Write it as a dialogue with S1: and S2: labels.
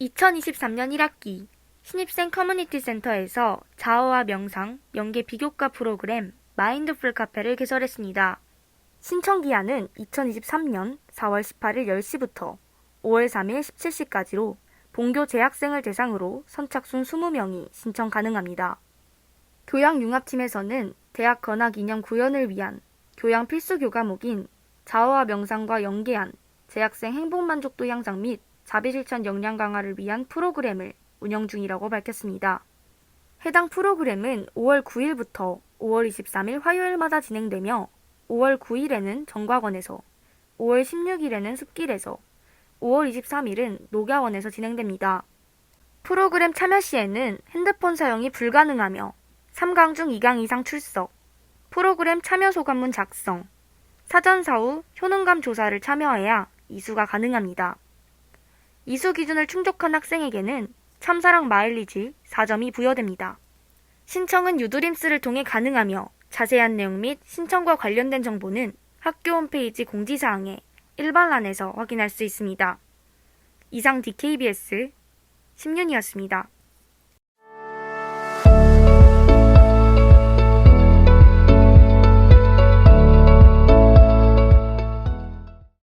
S1: 2023년 1학기 신입생 커뮤니티 센터에서 자어와 명상, 연계 비교과 프로그램 마인드풀 카페를 개설했습니다. 신청 기한은 2023년 4월 18일 10시부터 5월 3일 17시까지로 본교 재학생을 대상으로 선착순 20명이 신청 가능합니다. 교양융합팀에서는 대학 건학 이념 구현을 위한 교양 필수 교과목인 자어와 명상과 연계한 재학생 행복 만족도 향상 및 자비 실천 역량 강화를 위한 프로그램을 운영 중이라고 밝혔습니다. 해당 프로그램은 5월 9일부터 5월 23일 화요일마다 진행되며 5월 9일에는 정과건에서 5월 16일에는 숲길에서 5월 23일은 녹야원에서 진행됩니다. 프로그램 참여 시에는 핸드폰 사용이 불가능하며 3강 중 2강 이상 출석, 프로그램 참여 소감문 작성, 사전사 후 효능감 조사를 참여해야 이수가 가능합니다. 이수 기준을 충족한 학생에게는 참사랑 마일리지 4점이 부여됩니다. 신청은 유드림스를 통해 가능하며 자세한 내용 및 신청과 관련된 정보는 학교 홈페이지 공지사항에 일반란에서 확인할 수 있습니다. 이상 DKBS 10년이었습니다.